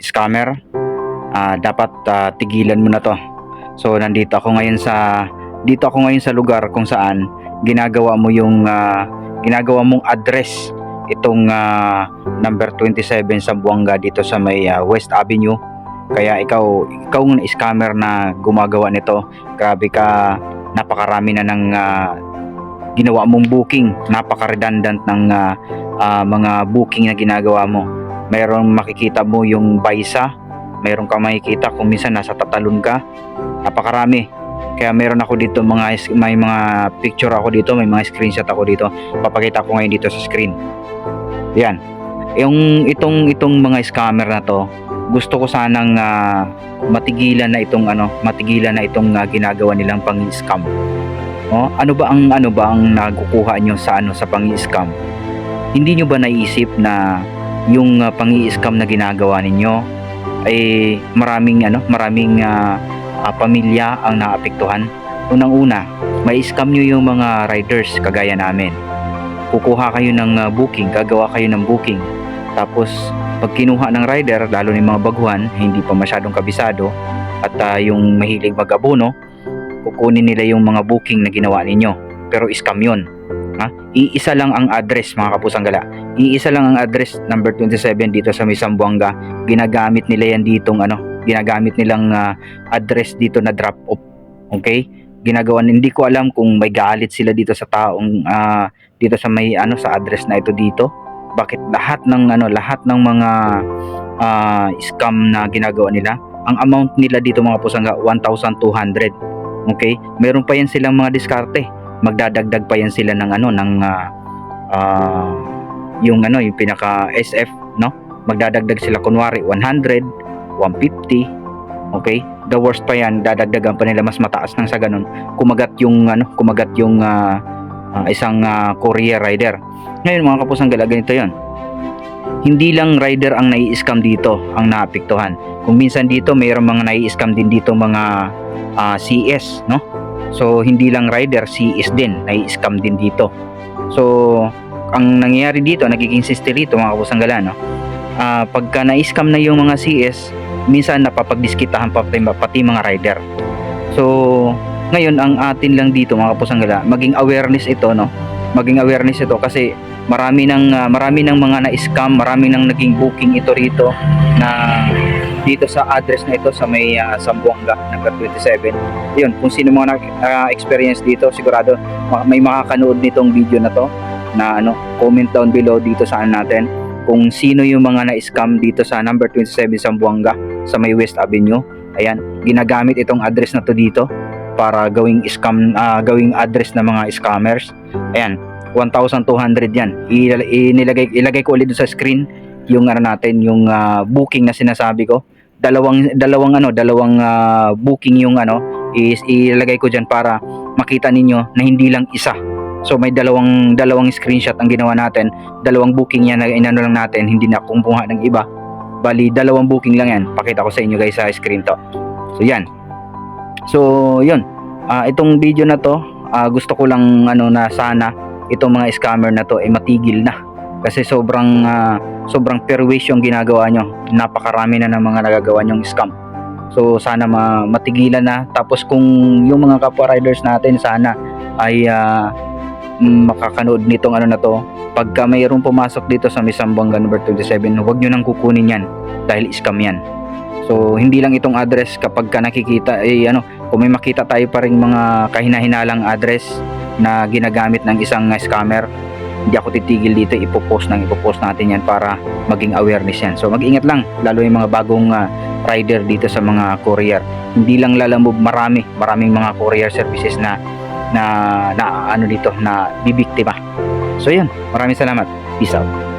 scammer, ah, dapat ah, tigilan mo na to. So nandito ako ngayon sa dito ako ngayon sa lugar kung saan ginagawa mo yung ah, ginagawa mong address itong ah, number 27 sa Buanga dito sa may ah, West Avenue. Kaya ikaw ikaw ang scammer na gumagawa nito. Grabe ka napakarami na ng ah, ginawa mong booking. Napaka-redundant ng ah, ah, mga booking na ginagawa mo. Mayroong makikita mo yung Baisa, mayroon ka makikita kung minsan nasa tatalon ka. Napakarami. Kaya meron ako dito mga may mga picture ako dito, may mga screenshot ako dito. Papakita ko ngayon dito sa screen. Yan. Yung itong itong mga scammer na to, gusto ko sanang ah, matigilan na itong ano, matigilan na itong ah, ginagawa nilang pang-scam. Oh, ano ba ang ano ba ang nakukuha nyo sa ano sa pang-scam? Hindi nyo ba naisip na yung uh, pang-scam na ginagawa ninyo ay maraming ano, maraming ah, ah, pamilya ang naapektuhan. Unang-una, may scam nyo yung mga riders kagaya namin. Kukuha kayo ng ah, booking, gagawa kayo ng booking. Tapos pag kinuha ng rider, lalo yung mga baguhan, hindi pa masyadong kabisado at ah, yung mahilig mag-abono, kukunin nila yung mga booking na ginawa ninyo. Pero scam yun. Ha? Iisa lang ang address mga kapusang gala. Iisa lang ang address number 27 dito sa may Zamboanga. Ginagamit nila yan ditong ano, ginagamit nilang ah, address dito na drop off. Okay? Ginagawa hindi ko alam kung may galit sila dito sa taong ah, dito sa may ano sa address na ito dito. Bakit lahat ng ano lahat ng mga ah, scam na ginagawa nila, ang amount nila dito mga pusangga 1,200. Okay? Meron pa yan silang mga diskarte. Magdadagdag pa yan sila ng ano ng ah, ah, yung ano yung pinaka SF no? Magdadagdag sila kunwari 100 150 okay? The worst pa yan dadagdagan pa nila mas mataas nang sa ganun. Kumagat yung ano kumagat yung ah, ah, isang ah, courier rider. Ngayon mga kapusang gala ganito yon hindi lang rider ang nai-scam dito ang naapektuhan. Kung minsan dito mayroong mga nai-scam din dito mga ah, CS no so hindi lang rider CS din. Nai-scam din dito. So ang nangyayari dito nagiging sister dito mga kapusang gala no? Ah, pagka na-scam na yung mga CS minsan napapagdiskitahan pa pati, pati mga rider. So ngayon ang atin lang dito mga kapusang gala maging awareness ito no? Maging awareness ito kasi marami ng ah, marami ng mga na-scam marami ng naging booking ito rito na dito sa address na ito sa may uh, Sambuanga number 27 yun kung sino mga na-experience dito sigurado ma- may makakanood nitong video na to na ano comment down below dito sa ano natin. Kung sino yung mga na-scam dito sa number 27 Sambuanga sa may West Avenue. Ayan ginagamit itong address na to dito para gawing scam ah, gawing address ng mga scammers. Ayan 1,200 yan. Ilal- inilagay ilagay ko ulit sa screen yung ano natin yung ah, booking na sinasabi ko dalawang dalawang ano dalawang ah, booking yung ano is ilagay ko diyan para makita ninyo na hindi lang isa. So may dalawang dalawang screenshot ang ginawa natin. Dalawang booking yan na inano lang natin hindi na kumuha ng iba. Bali dalawang booking lang yan. Pakita ko sa inyo guys sa screen to. So yan. So yun. Ah, itong video na to ah, gusto ko lang ano na sana itong mga scammer na to ay matigil na kasi sobrang ah, sobrang perwish yung ginagawa nyo. Napakarami na ng mga nagagawa nyong scam. So sana ma- matigilan na. Tapos kung yung mga kapwa riders natin sana ay mm, makakanood nitong ano na to pagka mayroong pumasok dito sa Misambanga number 27 huwag nyo nang kukunin yan dahil scam yan. So hindi lang itong address. Kapag ka nakikita ay ano kung may makita tayo pa rin mga kahinahinalang address na ginagamit ng isang uh, scammer hindi ako titigil dito ipopost nang ipopost natin yan para maging awareness yan. So mag-ingat lang lalo yung mga bagong uh, rider dito sa mga courier. Hindi lang lalamove marami maraming mga courier services na na, na ano dito na bibiktima. So yun. Maraming salamat. Peace out